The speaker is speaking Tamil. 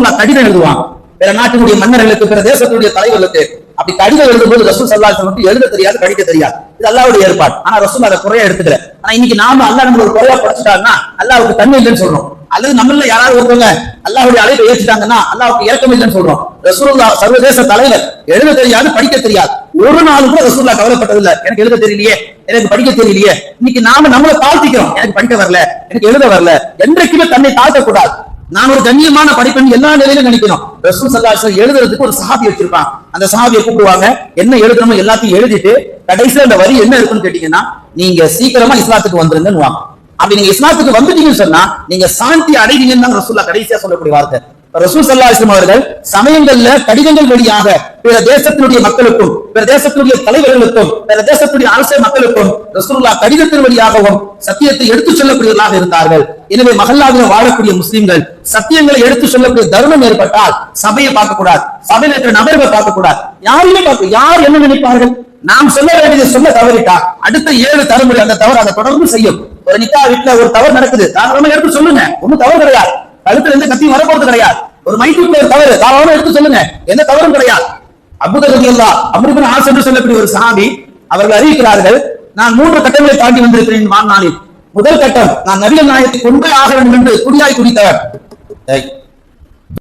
ரசூல்லா கடிதம் எழுதுவான். பிற நாட்டினுடைய மன்னர்களுக்கு பிற தேசத்துடைய தலைவர்களுக்கு. அப்படி கடிதம் எழுதும்போது ரசூல் சல்லா மட்டும் எழுத தெரியாது கடிக்க தெரியாது. இது அல்லாவுடைய ஏற்பாடு. ஆனா ரசூல் அதை குறையா எடுத்துக்கல. ஆனா இன்னைக்கு நாம அல்லா நம்ம ஒரு குறையா படிச்சுட்டாங்கன்னா அல்லாவுக்கு தன்மை இல்லைன்னு சொல்றோம். அல்லது நம்மள யாராவது ஒருத்தவங்க அல்லாவுடைய அழைப்பை ஏற்றுட்டாங்கன்னா அல்லாவுக்கு இறக்கம் இல்லைன்னு சொல்றோம். ரசூல்லா சர்வதேச தலைவர் எழுத தெரியாது படிக்க தெரியாது. ஒரு நாள் கூட ரசூல்லா கவலைப்பட்டதில்ல. எனக்கு எழுத தெரியலையே எனக்கு படிக்க தெரியலையே. இன்னைக்கு நாம நம்மளை தாழ்த்திக்கிறோம். எனக்கு படிக்க வரல எனக்கு எழுத வரல. என்றைக்குமே தன்னை தாழ்த்தக்கூடாது. நான் ஒரு கண்ணியமான படிப்பெண் எல்லா நிலையிலும் நினைக்கணும். ரசூல் சல்லா எழுதுறதுக்கு ஒரு சஹாபி வச்சிருப்பான். அந்த சஹாபியை கூப்பிடுவாங்க என்ன எழுதணுமோ எல்லாத்தையும் எழுதிட்டு கடைசியில் அந்த வரி என்ன இருக்குன்னு கேட்டீங்கன்னா நீங்க சீக்கிரமா இஸ்லாத்துக்கு வந்துருங்கன்னு வாங்க. அப்படி நீங்க இஸ்லாத்துக்கு வந்துட்டீங்கன்னு சொன்னா நீங்க சாந்தி அடைவீங்கன்னு தான் ரசூல்லா கடைசியா சொல்லக்கூடிய வார்த்தை. ரசூல் சல்லா இஸ்லாம் அவர்கள் சமயங்கள்ல கடிதங்கள் வழியாக பிற தேசத்தினுடைய மக்களுக்கும் பிற தேசத்தினுடைய தலைவர்களுக்கும் பிற தேசத்துடைய அரசியல் மக்களுக்கும் ரசூல்லா கடிதத்தின் வழியாகவும் சத்தியத்தை எடுத்துச் சொல்லக்கூடியவர்களாக இருந்தார்கள். எனவே மகல்லாவில் வாழக்கூடிய முஸ்லிம்கள் சத்தியங்களை எடுத்து சொல்லக்கூடிய தர்மம் ஏற்பட்டால் சபையை பார்க்க கூடாது சபையில் இருக்கிற நபர்களை பார்க்க கூடாது யாருமே பார்க்க யார் என்ன நினைப்பார்கள்? நாம் சொல்ல வேண்டியதை சொல்ல தவறிட்டா அடுத்த ஏழு தலைமுறை அந்த தவறு அதை தொடர்ந்து செய்யும். ஒரு நிக்கா வீட்டுல ஒரு தவறு நடக்குது. தாராளமா எடுத்து சொல்லுங்க. ஒண்ணும் தவறு கிடையாது. கழுத்துல எந்த வர வரப்போறது கிடையாது. ஒரு மைசூர்ல ஒரு தவறு தாராளமா எடுத்து சொல்லுங்க. எந்த தவறும் கிடையாது. அபுதரதி அல்லா அமிர்தன் ஆசை என்று சொல்லக்கூடிய ஒரு சாமி அவர்கள் அறிவிக்கிறார்கள் நான் மூன்று கட்டங்களை தாண்டி வந்திருக்கிறேன் வாழ்நாளில். முதல் கட்டம் நான் நவீன நாயத்தை கொண்டே ஆக வேண்டும் என்று குடியாய் குடித்தவர்.